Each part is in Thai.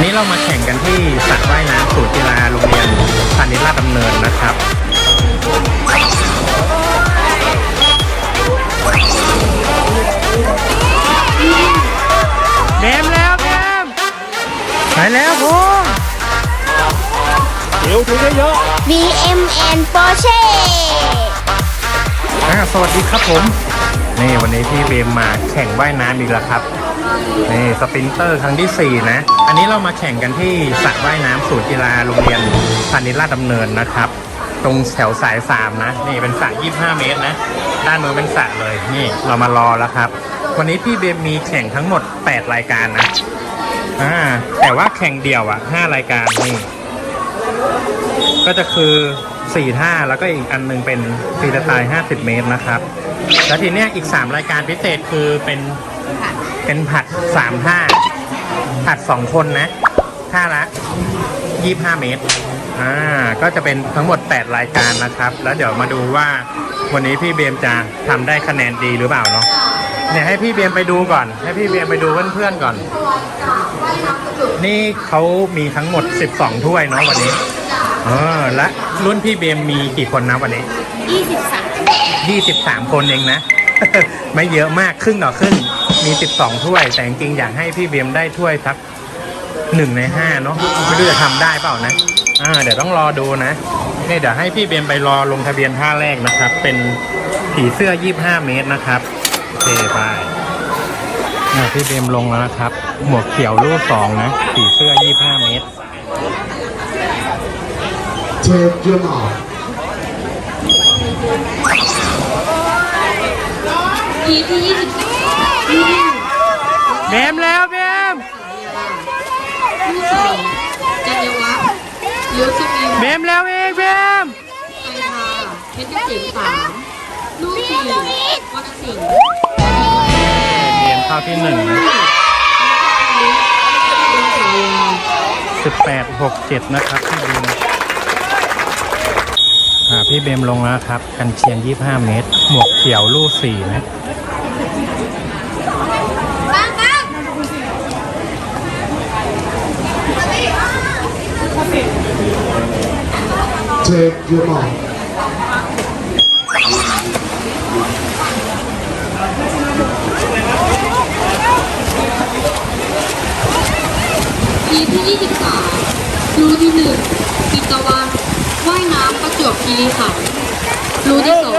นนี้เรามาแข่งกันที่สระว่ายน้ำศูนย์กีฬาโรงเรียนพาณิชย์ราชดำเนินนะครับเบมแล้วเบมไปแล้วพงเดี๋ยวถือเยอะ BMN Porsche อ่าสวัสดีครับผม นี่วันนี้พี่เบมมาแข่งว่ายน้ำอีกแล้วครับ นี่สปรินเตอร์ครั้งที่ 4 นะ อันนี้เรามาแข่งกันที่สระว่ายน้ำศูนย์กีฬาโรงเรียนพาณิชราชดำเนินนะครับ ตรงแถวสาย 3 นะ นี่เป็นสระ25 เมตรนะ ด้านมือเป็นสระเลย นี่เรามารอแล้วครับ วันนี้พี่เบมมีแข่งทั้งหมด 8 รายการนะอ่าแต่ว่าแข่งเดี่ยวอะ 5 รายการนี่ ก็จะคือ4ท่าแล้วก็อีกอันหนึงเป็นฟรีสไตล์50 เมตรนะครับ แล้วทีเนี้ยอีก 3 รายการพิเศษคือเป็น เป็นผัด3ท่า ผัด2คนนะท่าละ25เมตร อ่า ก็จะเป็นทั้งหมด 8 รายการนะครับ แล้วเดี๋ยวมาดูว่าวันนี้พี่เบมจะทำได้คะแนนดีหรือเปล่าเนาะ เนี่ยให้พี่เบมไปดูก่อน ให้พี่เบมไปดูเพื่อนๆก่อน นี่เขามีทั้งหมด 12 ถ้วยเนาะวันนี้ เออ และรุ่นพี่เบมมีกี่คนนะวันนี้ 23 23 คนเองนะ ไม่เยอะมากครึ่งต่อครึ่งมี12ถ้วย แต่จริงๆอยากให้พี่เบียมได้ถ้วยสักหนึ่งในห้าเนาะไม่รู้จะทำได้เปล่านะอ่าเดี๋ยวต้องรอดูนะนี่เดี๋ยวให้พี่เบียมไปรอลงทะเบียนท่าแรกนะครับ เป็นผีเสื้อ25เมตรนะครับโอเคไปพี่เบียมลงแล้วนะครับ หมวกเขียวรูปสองนะผีเสื้อ25เมตร Take your mark. ทีที่ยี่สิบสองเบมแล้วเบมลูกสองจันยวัฒน์เลี้ยวสุวินเบมแล้วเองเบมไทยาเพชรเกษมสามลูกสี่วรรณสิงห์เรียนข้าวที่หนึ่งดวงสายาสิบแปดหกเจ็ดนะครับพี่เบมอ่าพี่เบมลงแล้วครับกันเชียงยี่ห้าเมตร หมวกเขียวลูกสี่นะ Take your mark. ทีที่ยี่สิบสามรูที่หนึ่งปิตวัน ว่ายน้ำประจวบคีรีขันธ์รูที่สอง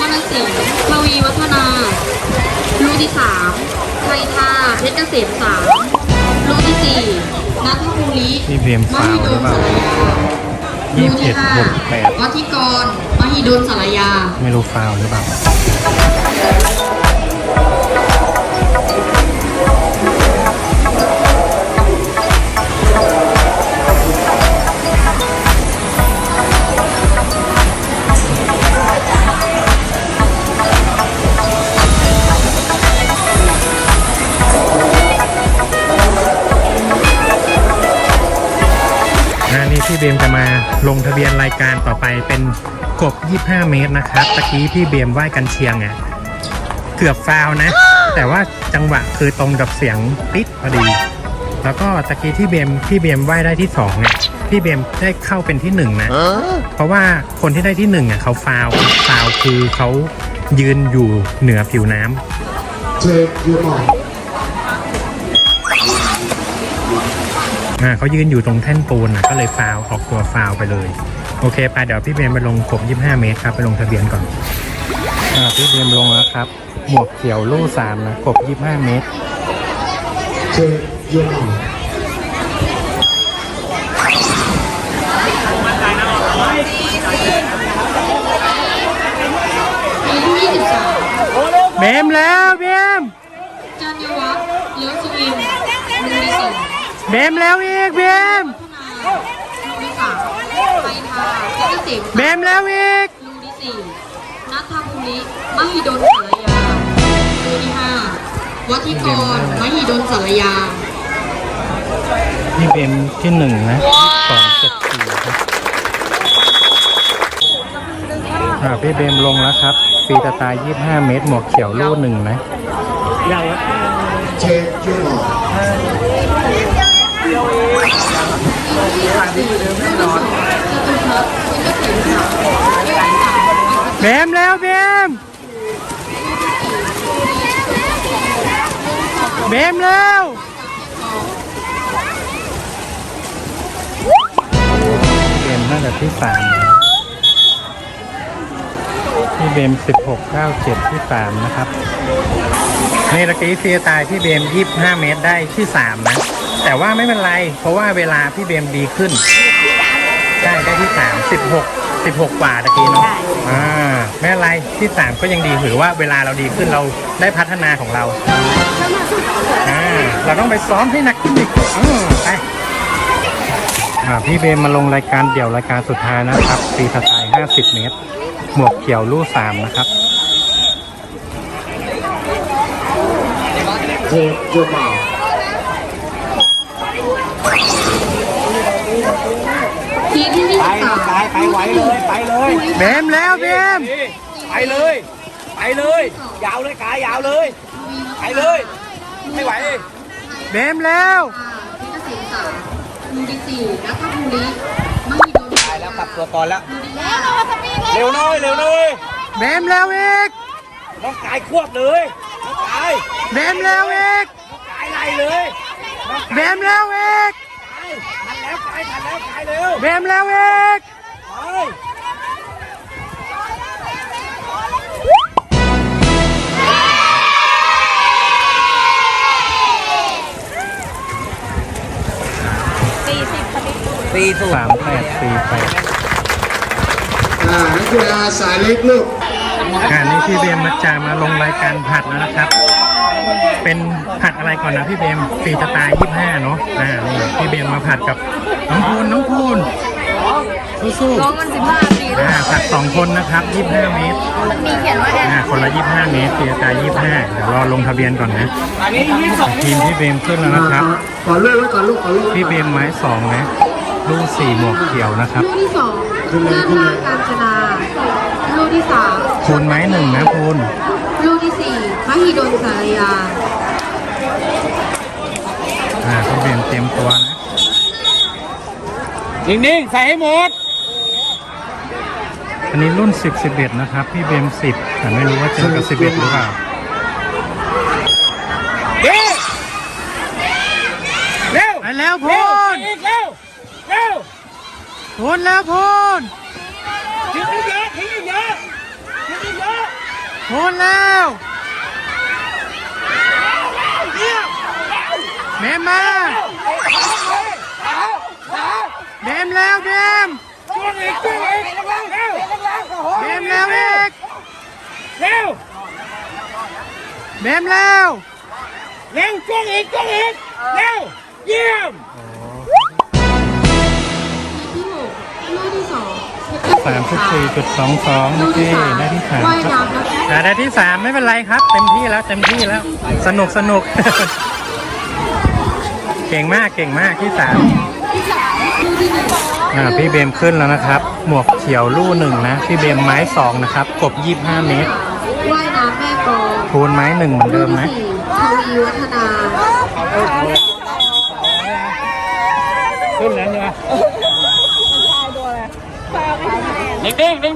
วรรณสิงห์ทวีวัฒนา รูที่สามไทยทาเพชรเกษมสามรูที่สี่นัทภูริพี่เบมมฟาวหิดหรือลเปล่าสารยา ยี่สิบเอ็ดหกแปดวัธิกรมหิดลสารยา ไม่รู้ฟาวหรือเปล่าอ่านี่พี่เบมจะมา ลงทะเบียนรายการต่อไปเป็นกบ 25 เมตรนะครับตะกี้พี่เบมว่ายกันเชียงอะเกือบฟาวนะ แต่ว่าจังหวะคือตรงกับเสียงปิดพอดี แล้วก็ตะกี้ที่เบมพี่เบมว่ายได้ที่สองเนี่ยพี่เบมได้เข้าเป็นที่หนึ่งนะเพราะว่าคนที่ได้ที่หนึ่งอะเขาฟาวฟาวคือเขายืนอยู่เหนือผิวน้ำ Take your mark. อ่า เขายืนอยู่ตรงแท่นปูนนะก็เลยฟาวออกตัวฟาวไปเลย โอเคไปเดี๋ยวพี่เบมไปลงกบ25 เมตรครับ ไปลงทะเบียนก่อนอ่าพี่เบมลงแล้วครับ หมวกเขียวลู่สามนะกบ25 เมตร Take your mark. ทีที่ยี่สิบสามเบมแล้วเบม จันยวัฒน์เลี้ยวสุวินรูที่สอง เบมแล้วอีกเบมรูที่สามไทยทาเพชรเกษมเบมแล้วอีกรูที่สี่นัทภูริมหิดลสารยารูที่ห้าวัธิกรมหิดลสารยานี่เบมที่หนึ่งนะสองเจ็ดสี่ครับอ่าพี่เบมลงแล้วครับฟรีสไตล์25เมตรหมวกเขียวลู่หนึ่งนะ Take your mark. ที่สิบสี่ลูกที่สองจตุพัฒน์วินเทอร์ เข็มค่ะเบมแล้วเบมเบมแล้วเบมน่าจะที่สามพี่เบมสิบหกเก้าเจ็ดที่สามนะครับ ในตะกี้เสียตายพี่เบมยี่ห้าเมตรได้ที่สามนะ แต่ว่าไม่เป็นไร เพราะว่าเวลาพี่เบมดีขึ้น ใช่ได้ที่สามสิบหกสิบหกกว่าตะกี้เนาะอ่าไม่เป็นไรที่สามก็ยังดีถือว่าเวลาเราดีขึ้นเราได้พัฒนาของเราอ่าเราต้องไปซ้อมให้หนักอีกอ่าไปอ่าพี่เบมมาลงรายการเดี่ยวรายการสุดท้ายนะครับฟรีสไตล์50เมตร หมวกเขียวลู่สามนะครับ Take your mouth. ทีที่ยี่สิบสาม ไปไปไหวเลยไปเลยเบมแล้วเบมไปเลย ไปเลย ยาวเลยกายยาวเลย ไปเลย ไม่ไหวเบมแล้วเพชรเกษมสามมูลที่สี่รัฐบุรีมหิดลไปแล้วกลับตัวก่อนแล้วแล้วเราจะมีเลยเร็วหน่อยเร็วหน่อยเบมแล้วอีกน้องกายควบเลยน้องกายเบมแล้วอีกน้องกายไล่เลยน้องเบมแล้วอีกกายทันแล้วกายทันแล้วกายเร็วเบมแล้วอีก ดีตีสูสามแปดสี่แปดอ่านักกีฬาสายเล็กลูกงานนี้พี่เบมมาจามาลงรายการผัดแล้วนะครับ เป็นผัดอะไรก่อนนะพี่เบมฟรีสไตล์ยี่ห้าเนาะอ่านี่พี่เบมมาผัดกับน้องพูนน้องพูนสู้น้องมันสิบห้าปีๆอ่าผัดสองคนนะครับยี่ห้าเมตรมันมีเขียนว่าแอนอ่าคนละยี่ห้าเมตรฟรีสไตล์ยี่ห้าเดี๋ยวรอลงทะเบียนก่อนนะอันนี้ยี่สิบสองทีมพี่เบมขึ้นแล้วนะครับ ขอเลือกไว้ก่อนลูกขอเลือกไว้พี่ก่อนเบมไม้สองนะ ลูกสี่หมวกเขียวนะครับลูกที่สองเพื่อนบ้านการจนาลูกที่สามคูณไม้หนึ่งนะคูณลูกที่สี่มหิดลสารยา อ่าพี่เบมเตรียมตัวนะ นิ่งๆ ใส่ให้หมด อันนี้รุ่น 10 11 นะครับ พี่เบม10 แต่ไม่รู้ว่าเจอกับ11 หรือเปล่า เร็ว เร็ว ไปแล้วพูเร็วนอีกเร็วเร็ว พูนแล้วพูนทิ้งอีกเยอะทิ้งอีกเยอะทิ้งอีกเยอะพูนแล้วเบมมาเบมแล้วเบมช่วงอีกช่วงอีกเร็วเบมแล้วอีกเร็วเบมแล้วเร็วช่วงอีกช่วงอีกเร็วเยี่ยม สามสิบสี่จุดสองสองลูโอกเคที่สามได้ที่สามว่ายครับน้ำนะคะอ่าได้ที่สามไม่เป็นไรครับ เต็มที่แล้วเต็มที่แล้ว สนุกสนุก เก่งมากเก่งมากที่สามที่สามลูกที่หนึ่งอ่าพี่เบมขึ้นแล้วนะครับ หมวกเขียวลู่หนึ่งนะ พี่เบมไม้สองนะครับ กบยี่ห้าเมตรว่ายน้ำแม่กลองคูณไม้หนึ่งเหมือนลูเดิกมที่นะสี่ทวีวัฒนา ขึ้นแล้วใช่ไหม นิ่งๆนิ่ง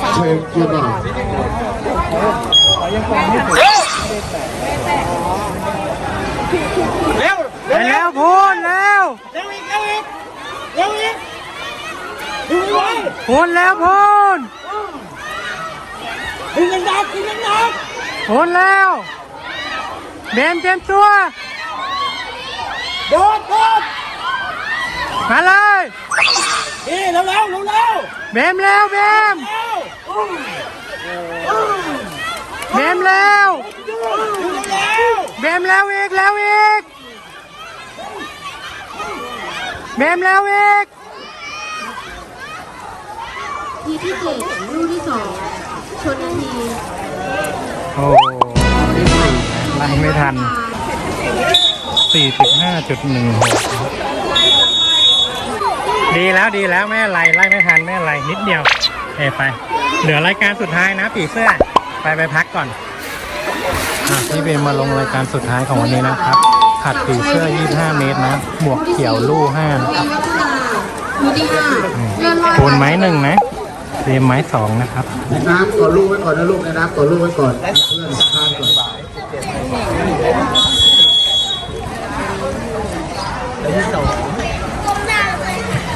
Take your mouth. ๆเร็วไปแล้วพูนแล้วเร็วอีกเร็วอีกเร็วอีกดึงไว้พูนแล้วพูนดึงกันดักดึงกันดักพูนแล้วเบมเตรียมตัวโดดโดดมาเลย นี่เร็วเร็วเร็วเร็วเบมแล้วเบมเร็วเบมแล้วดึงเร็วเบมแล้วอีกแล้วอีกเบมแล้วอีกทีที่เจ็ดลูกที่สองชนนาทีโอ้ไล่ไม่ทัน45.16 ดีแล้วดีแล้วไม่อะไรไล่ไม่ทันไม่อะไรนิดเดียวเอไป เหลือรายการสุดท้ายนะปีเสื้อไปไปพักก่อนอะพี่เบมมาลงรายการสุดท้ายของวันนี้นะครับ ขัดผีเสื้อ 25 เมตรนะ หมวกเขียวลู่ห้าทวีวัฒนารู้ที่ห้าเลื่อนลอยคูณไม้หนึ่งนะเรียมไม้สองนะครับน้ำก่อนลูกไว้ก่อนนะลูกในน้ำก่อนลูกไว้ก่อนเพื่อนสะพานก่อน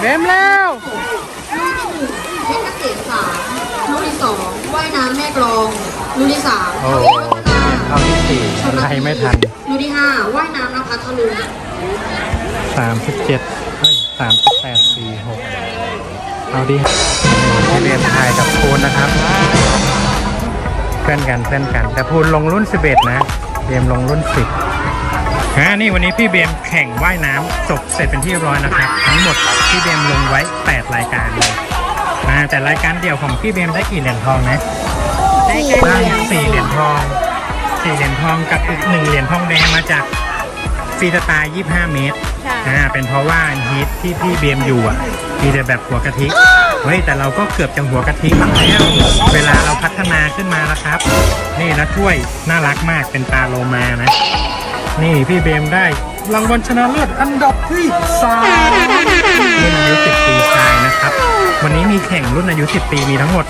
เบมแล้วเพชรเกษมสามรู้ที่สองว่ายน้ำแม่กลองรู้ที่สามโอ้ทวีวัฒนาเข้าที่สี่อะไรไม่ทันรู้ที่ห้าว่ายน้ำนภัทรลุงสามสิบเจ็ดเฮ้ยสามสิบแปดสี่หกเอาดิให้เรียนถ่ายกับพูนนะครับ เพื่อนกันเพื่อนกัน แต่พูนลงรุ่น11นะเบมลงรุ่น10 ฮะนี่วันนี้พี่เบมแข่งว่ายน้ำจบเสร็จเป็นที่เรียบร้อยนะครับ ทั้งหมดพี่เบมลงไว้ 8 รายการเลยอ่าแต่รายการเดี่ยวของพี่เบมได้กี่เหรียญทองนะได้สี่เหรียญทองสี่เหรียญทองกับอีกหนึ่งเหรียญทองแดงมาจากฟรีสไตล์25 เมตรอ่าเป็นเพราะว่าฮีทที่พี่เบมอยู่อะมีแต่แบบหัวกะทิเฮ้ยแต่เราก็เกือบจะหัวกะทิแล้วเวลาเราพัฒนาขึ้นมาแล้วครับ นี่แล้วถ้วยน่ารักมากเป็นปลาโลมานะ นี่พี่เบมได้ รางวัลชนะเลิศอันดับที่สามรุ่นอายุ10ปีชายนะครับ วันนี้มีแข่งรุ่นอายุ10ปีมีทั้งหมด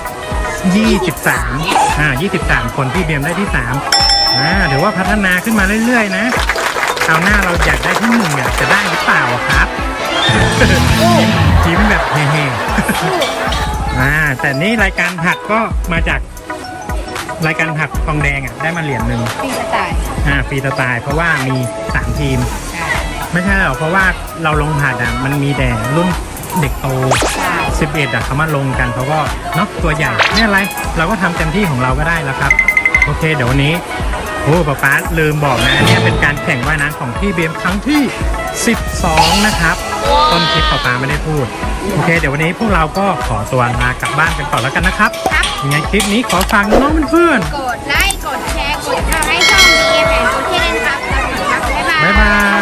23อ่า23 คนพี่เบมได้ที่3อ่าถือว่าพัฒนาขึ้นมาเรื่อยๆ นะคราวหน้าเราอยากได้ที่หนึ่งอยากจะได้หรือเปล่าอะครับยิ้มแบบเฮ่ๆอ่าแต่นี่รายการผักก็มาจาก รายการผักทองแดงอะได้มาเหรียญหนึ่งปีกระต่ายอ่าฟรีสไตล์เพราะว่ามีสามทีมไม่ใช่หรอกเพราะว่าเราลงผัดอะมันมีแต่รุ่นเด็กโต11อะเขามาลงกันเขาก็เนาะตัวใหญ่ไม่อะไร เราก็ทำเต็มที่ของเราก็ได้แล้วครับ โอเค เดี๋ยววันนี้โอ้ป๊าป๊าลืมบอกนะอันเนี่ยเป็นการแข่งว่ายน้ำของพี่เบมครั้งที่ 12 นะครับ ต้นคลิปป๊าไม่ได้พูด โอเค เดี๋ยววันนี้พวกเราก็ขอตัวมากลับบ้านกันต่อแล้วกันนะครับครับ ยังไงคลิปนี้ขอฟังน้องเพื่อนกดไลค์ กดแชร์ กดทำให้ช่องดีแผนโอเคนะครับสวัสดีครับ บ๊ายๆบาบาย